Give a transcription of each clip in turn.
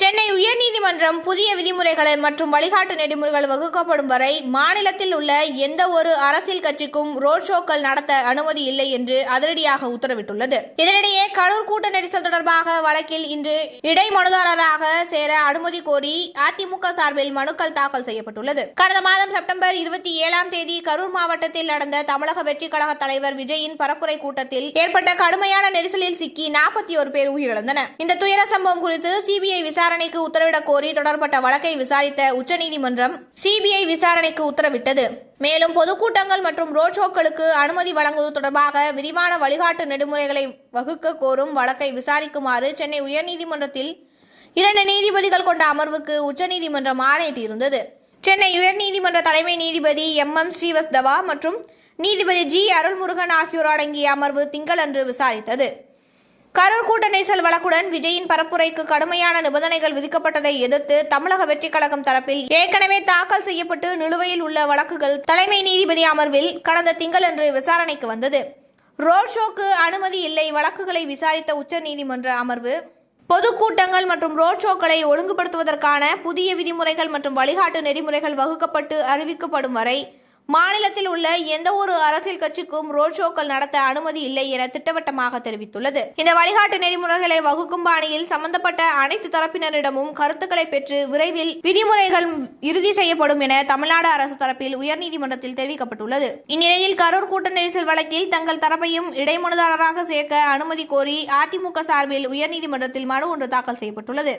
சென்னை உயர்நீதிமன்றம் புதிய விதிமுறைகள் மற்றும் வழிகாட்டு நெறிமுறைகள் வகுக்கப்படும் வரை மாநிலத்தில் உள்ள எந்த ஒரு அரசியல் கட்சிக்கும் ரோட் ஷோக்கள் நடத்த அனுமதி இல்லை என்று அதிரடியாக உத்தரவிட்டுள்ளது. இதனிடையே கரூர் கூட்ட நெரிசல் தொடர்பாக வழக்கில் இன்று இடைமனுதாரராக சேர அனுமதி கோரி அதிமுக சார்பில் மனுக்கள் தாக்கல் செய்யப்பட்டுள்ளது. கடந்த மாதம் செப்டம்பர் இருபத்தி ஏழாம் தேதி கரூர் மாவட்டத்தில் நடந்த தமிழக வெற்றி கழக தலைவர் விஜயின் பரப்புரை கூட்டத்தில் ஏற்பட்ட கடுமையான நெரிசலில் சிக்கி நாற்பத்தி ஒரு பேர் உயிரிழந்தனர். இந்த துயர சம்பவம் குறித்து சிபிஐ விசாரணைக்கு உத்தரவிடக் கோரி தொடரப்பட்ட வழக்கை விசாரித்த உச்சநீதிமன்றம் சிபிஐ விசாரணைக்கு உத்தரவிட்டது. மேலும் பொதுக்கூட்டங்கள் மற்றும் ரோட் ஷோக்களுக்கு அனுமதி வழங்குவது தொடர்பாக விரிவான வழிகாட்டு நெறிமுறைகளை வகுக்க கோரும் வழக்கை விசாரிக்குமாறு சென்னை உயர்நீதிமன்றத்தில் இரண்டு நீதிபதிகள் கொண்ட அமர்வுக்கு உச்சநீதிமன்றம் ஆணையிட்டிருந்தது. சென்னை உயர்நீதிமன்ற தலைமை நீதிபதி எம். எம். ஸ்ரீவஸ்தவா மற்றும் நீதிபதி ஜி. அருள்முருகன் ஆகியோர் அடங்கிய அமர்வு திங்களன்று விசாரித்தது. கரூர் கூட்ட நெரிசல் வழக்குடன் விஜயின் பரப்புரைக்கு கடுமையான நிபந்தனைகள் விதிக்கப்பட்டதை எதிர்த்து தமிழக வெற்றிக் கழகம் தரப்பில் ஏற்கனவே தாக்கல் செய்யப்பட்டு நிலுவையில் உள்ள வழக்குகள் தலைமை நீதிபதி அமர்வில் கடந்த திங்களன்று விசாரணைக்கு வந்தது. ரோட் ஷோக்கு அனுமதி இல்லை வழக்குகளை விசாரித்த உச்சநீதிமன்ற அமர்வு பொதுக்கூட்டங்கள் மற்றும் ரோட் ஷோக்களை ஒழுங்குபடுத்துவதற்கான புதிய விதிமுறைகள் மற்றும் வழிகாட்டு நெறிமுறைகள் வகுக்கப்பட்டு அறிவிக்கப்படும் வரை மாநிலத்தில் உள்ள எந்த ஒரு அரசியல் கட்சிக்கும் ரோட் ஷோக்கள் நடத்த அனுமதி இல்லை என திட்டவட்டமாக தெரிவித்துள்ளது. இந்த வழிகாட்டு நெறிமுறைகளை வகுக்கும் பாணியில் சம்பந்தப்பட்ட அனைத்து தரப்பினரிடமும் கருத்துக்களை பெற்று விரைவில் விதிமுறைகள் இறுதி செய்யப்படும் என தமிழ்நாடு அரசு தரப்பில் உயர்நீதிமன்றத்தில் தெரிவிக்கப்பட்டுள்ளது. இந்நிலையில் கரூர் கூட்ட நெரிசல் வழக்கில் தங்கள் தரப்பையும் இடைமனுதாரராக சேர்க்க அனுமதி கோரி அதிமுக சார்பில் உயர்நீதிமன்றத்தில் மனு ஒன்று தாக்கல் செய்யப்பட்டுள்ளது.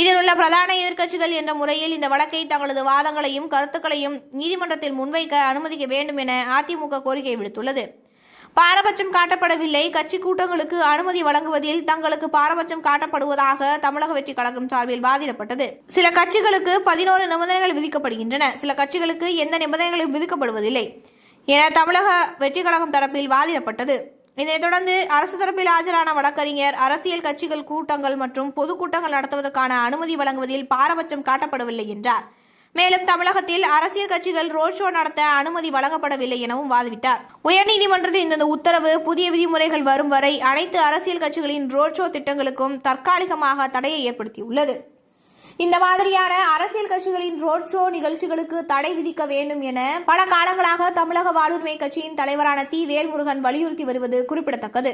இதில் உள்ள பிரதான எதிர்க்கட்சிகள் என்ற முறையில் இந்த வழக்கை தங்களது வாதங்களையும் கருத்துக்களையும் நீதிமன்றத்தில் முன்வைக்க அனுமதிக்க வேண்டும் என அதிமுக கோரிக்கை விடுத்துள்ளது. பாரபட்சம் காட்டப்படவில்லை. கட்சி கூட்டங்களுக்கு அனுமதி வழங்குவதில் தங்களுக்கு பாரபட்சம் காட்டப்படுவதாக தமிழக வெற்றி கழகம் சார்பில் வாதிடப்பட்டது. சில கட்சிகளுக்கு பதினோரு நிபந்தனைகள் விதிக்கப்படுகின்றன. சில கட்சிகளுக்கு எந்த நிபந்தனைகளும் விதிக்கப்படுவதில்லை என தமிழக வெற்றி கழகம் தரப்பில் வாதிடப்பட்டது. இதனைத் தொடர்ந்து அரசு தரப்பில் ஆஜரான வழக்கறிஞர் அரசியல் கட்சிகள் கூட்டங்கள் மற்றும் பொதுக்கூட்டங்கள் நடத்துவதற்கான அனுமதி வழங்குவதில் பாரபட்சம் காட்டப்படவில்லை என்றார். மேலும் தமிழகத்தில் அரசியல் கட்சிகள் ரோட் ஷோ நடத்த அனுமதி வழங்கப்படவில்லை எனவும் வாதிட்டார். உயர்நீதிமன்றத்தின் இந்த உத்தரவு புதிய விதிமுறைகள் வரும் வரை அனைத்து அரசியல் கட்சிகளின் ரோட் ஷோ திட்டங்களுக்கும் தற்காலிகமாக தடையை ஏற்படுத்தியுள்ளது. இந்த மாதிரியான அரசியல் கட்சிகளின் ரோட் ஷோ நிகழ்ச்சிகளுக்கு தடை விதிக்க வேண்டும் என பல காலங்களாக தமிழக வாழ்வுரிமை கட்சியின் தலைவரான தி. வேல்முருகன் வலியுறுத்தி வருவது குறிப்பிடத்தக்கது.